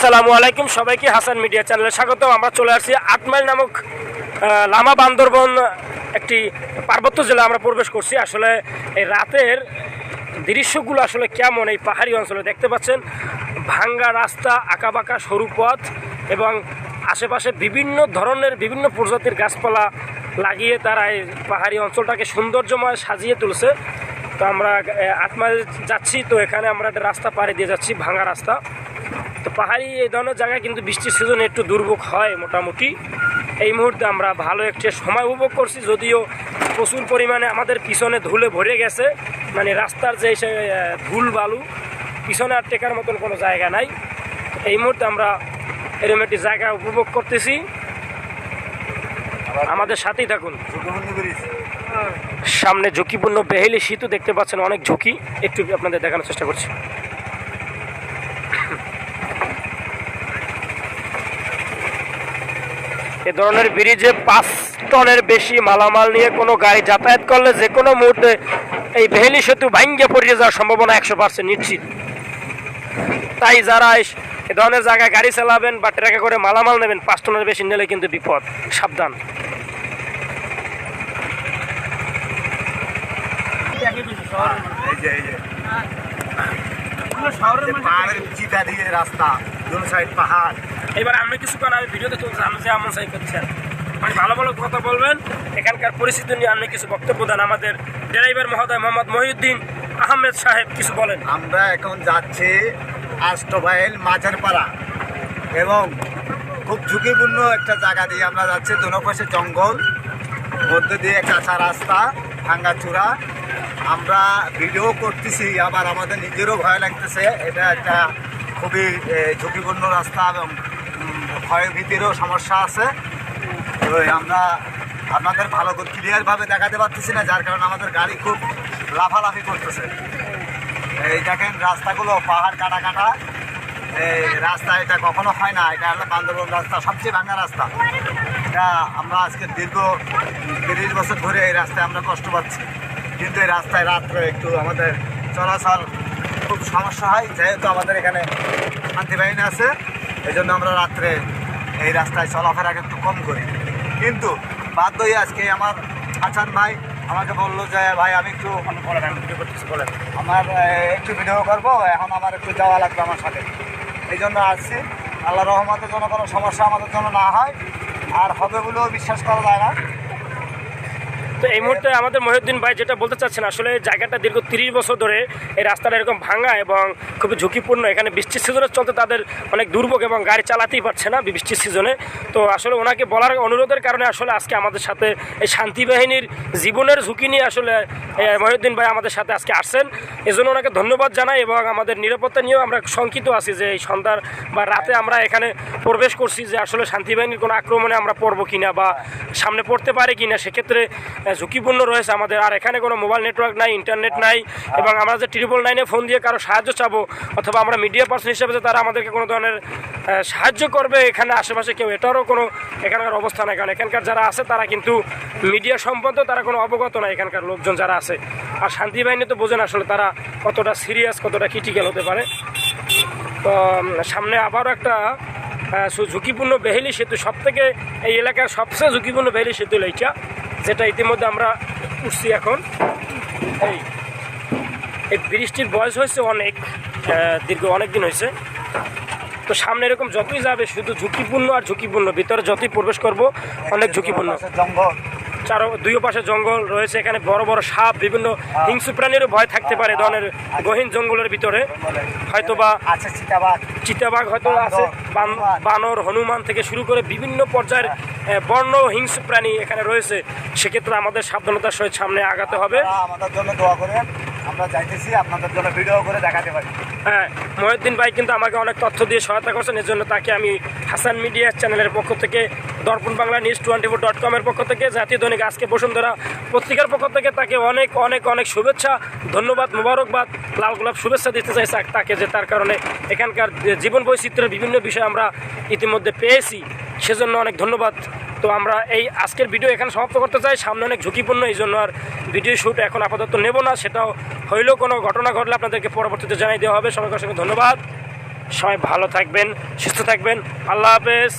আসসালামু আলাইকুম সবাইকে হাসান মিডিয়া চ্যানেলে স্বাগত আমরা চলে আসছি আটমাইল নামক লামা বান্দরবন একটি পার্বত্য জেলা আমরা প্রবেশ করছি। আসলে এই রাতের দৃশ্যগুলো আসলে কেমন এই পাহাড়ি অঞ্চলে দেখতে পাচ্ছেন? ভাঙ্গা রাস্তা আঁকাবাঁকা সরু পথ এবং আশেপাশে বিভিন্ন ধরনের বিভিন্ন প্রজাতির গাছপালা লাগিয়ে তারা এই পাহাড়ি অঞ্চলটাকে সৌন্দর্যময় সাজিয়ে তুলছে। তো আমরা আহ, আট মাইল যাচ্ছি তো এখানে আমরা একটা রাস্তা পাড়ি দিয়ে যাচ্ছি ভাঙা রাস্তা। তো পাহাড়ি এই ধরনের জায়গায় কিন্তু বৃষ্টির সিজনে একটু দুর্ভোগ হয় মোটামুটি। এই মুহূর্তে আমরা ভালো একটি সময় উপভোগ করছি, যদিও প্রচুর পরিমাণে আমাদের পিছনে ধুলে ভরে গেছে। মানে রাস্তার যে সে ধুল বালু, পিছনে আর টেকার মতন কোনো জায়গা নাই। এই মুহূর্তে আমরা এরকম একটি জায়গা উপভোগ করতেছি। আমাদের সাথেই থাকুন। সামনে ঝুঁকিপূর্ণ বেহেলি শীতও দেখতে পাচ্ছেন অনেক ঝুঁকি। একটু আপনাদের দেখানোর চেষ্টা করছি। এ ধরনের ব্রিজে পাঁচ টনের বেশি মালামাল নিয়ে কোনো গাড়ি যাতায়াত করলে যে কোনো মুহূর্তে এই বেহেলি সেতু ভাঙ্গে পড়িয়ে যাওয়ার সম্ভাবনা একশো পার্সেন্ট নিশ্চিত। তাই যারা এ ধরনের জায়গায় গাড়ি চালাবেন বা ট্রাকে করে মালামাল নেবেন পাঁচ টনের বেশি নিলে কিন্তু বিপদ সাবধান। এই যে এই যে। যে পাহাড়ের চিটা দিয়ে রাস্তা দু সাইড পাহাড়। এবার আমি কিছুক্ষণ আমি ভিডিওতে তুলছি আমি যে সাই করছেন মানে ভালো ভালো কথা বলবেন। এখানকার পরিস্থিতি নিয়ে আপনি কিছু বক্তব্য দেন। আমাদের ড্রাইভার মহোদয় মোহাম্মদ মহিউদ্দিন আহমেদ সাহেব কিছু বলেন। আমরা এখন যাচ্ছি আষ্টভাইল মাছের পাড়া এবং খুব ঝুঁকিপূর্ণ একটা জায়গা দিয়ে আমরা যাচ্ছি। দুনো পাশে জঙ্গল, মধ্যে দিয়ে কাঁচা রাস্তা ভাঙ্গা চূড়া আমরা ভিডিও করতেছি, আবার আমাদের নিজেরও ভয় লাগতেছে। এটা একটা খুবই ঝুঁকিপূর্ণ রাস্তা এবং উম, ভয় ভীতিরও সমস্যা আছে। আমরা আপনাদের ভালো করে ক্লিয়ারভাবে দেখাতে পারতেছি না যার কারণে আমাদের গাড়ি খুব লাফালাফি করতেছে। এই দেখেন রাস্তাগুলো পাহাড় কাটা কাটা। এই রাস্তা এটা কখনো হয় না এটা হলো বান্দরবন রাস্তা সবচেয়ে ভাঙা রাস্তা। এটা আমরা আজকে দীর্ঘ তিরিশ বছর ধরে এই রাস্তায় আমরা কষ্ট পাচ্ছি। কিন্তু এই রাস্তায় রাত্রে একটু আমাদের চলাচল খুব সমস্যা হয় যেহেতু আমাদের এখানে শান্তিবাহিনী আছে। এই জন্য আমরা রাত্রে এই রাস্তায় চলাফেরা একটু কম করি। কিন্তু বাধ্য হয়ে আজকে আমার আচার ভাই আমাকে বলল যে ভাই আমি একটু আমার একটু ভিডিও করব এখন আমার একটু যাওয়া লাগবে আমার সাথে। এই জন্য আসছি। আল্লাহ রহমতের জন্য কোনো সমস্যা আমাদের জন্য না হয় আর হবে বলেও বিশ্বাস করা যায় না। তো এই মুহূর্তে আমাদের মহিউদ্দিন ভাই যেটা বলতে চাচ্ছেন, আসলে জায়গাটা দীর্ঘ তিরিশ বছর ধরে এই রাস্তাটা এরকম ভাঙা এবং খুবই ঝুঁকিপূর্ণ। এখানে বৃষ্টির সিজনে চলতে তাদের অনেক দুর্ভোগ এবং গাড়ি চালাতেই পারছে না বৃষ্টির সিজনে তো আসলে ওনাকে বলার অনুরোধের কারণে আসলে আজকে আমাদের সাথে এই শান্তি বাহিনীর জীবনের ঝুঁকি নিয়ে আসলে মহিউদ্দিন ভাই আমাদের সাথে আজকে আসছেন। এজন্য ওনাকে ধন্যবাদ জানাই এবং আমাদের নিরাপত্তা নিয়েও আমরা শঙ্কিত আছি যে এই সন্ধ্যার বা রাতে আমরা এখানে প্রবেশ করছি যে আসলে শান্তি বাহিনীর কোনো আক্রমণে আমরা পড়ব কিনা বা সামনে পড়তে পারে কিনা। সেক্ষেত্রে ঝুঁকিপূর্ণ রয়েছে আমাদের। আর এখানে কোনো মোবাইল নেটওয়ার্ক নাই ইন্টারনেট নাই এবং আমরা যে ট্রিপল নাইনে ফোন দিয়ে কারও সাহায্য চাবো অথবা আমরা মিডিয়া পার্সন হিসেবে যে তারা আমাদেরকে কোনো ধরনের সাহায্য করবে এখানে আশেপাশে কেউ এটারও কোনো এখানকার অবস্থা নাই। কারণ এখানকার যারা আছে তারা কিন্তু মিডিয়া সম্বন্ধে তারা কোনো অবগত না এখানকার লোকজন যারা আছে। আর শান্তি বাহিনী তো বোঝেন আসলে তারা কতটা সিরিয়াস কতটা ক্রিটিক্যাল হতে পারে। তো সামনে আবারও একটা ঝুঁকিপূর্ণ বেহেলি সেতু সব থেকে এই এলাকার সবচেয়ে ঝুঁকিপূর্ণ বেহেলি সেতু এইটা। যেটা ইতিমধ্যে আমরা উঠছি এখন। এই এই ব্রিজটির বয়স হয়েছে অনেক দীর্ঘ অনেক দিন হয়েছে। তো সামনে এরকম যতই যাবে, শুধু ঝুঁকিপূর্ণ আর ঝুঁকিপূর্ণ, ভিতরে যতই প্রবেশ করব, অনেক ঝুঁকিপূর্ণ। জঙ্গল। চারো দুই পাশে জঙ্গল রয়েছে এখানে বড় বড় সাপ বিভিন্ন হিংসু প্রাণীরও ভয় থাকতে পারে ধরনের গহীন জঙ্গলের ভিতরে। হয়তো বা চিতাবাঘ। চিতাবাঘ হয়তো আছে বান- বানর হনুমান থেকে শুরু করে বিভিন্ন পর্যায়ের বর্ণ হিংস্র প্রাণী এখানে রয়েছে। সেক্ষেত্রে আমাদের সাবধানতার সহিত সামনে আগাতে হবে। আমাদের জন্য দোয়া করেন। আমরা যাইতেছি, আপনাদের জন্য ভিডিও করে দেখাতে পারি। হ্যাঁ মহিউদ্দিন ভাই কিন্তু আমাকে অনেক তথ্য দিয়ে সহায়তা করছেন এর জন্য তাকে আমি হাসান মিডিয়া চ্যানেলের পক্ষ থেকে, Darpan Bangla news twenty four dot কমের পক্ষ থেকে, জাতীয় দৈনিক আজকে বসুন্ধরা পত্রিকার পক্ষ থেকে তাকে অনেক অনেক অনেক শুভেচ্ছা, ধন্যবাদ, মোবারকবাদ, লাল গোলাপ শুভেচ্ছা দিতে চাই তাক- যে তার কারণে এখানকার জীবন বৈচিত্র্যের বিভিন্ন বিষয় আমরা ইতিমধ্যে পেয়েছি, সেজন্য অনেক ধন্যবাদ। তো আমরা এই আজকের ভিডিও এখানে সমাপ্ত করতে চাই, সামনে অনেক ঝুঁকিপূর্ণ, এই জন্য আর ভিডিও শ্যুট এখন আপাতত নেব না, সেটাও হইলেও কোনো ঘটনা ঘটলে আপনাদেরকে পরবর্তীতে জানাই দেওয়া হবে। সবাইকে অসংখ্য ধন্যবাদ। সবাই ভালো থাকবেন, সুস্থ থাকবেন। আল্লাহ হাফেজ।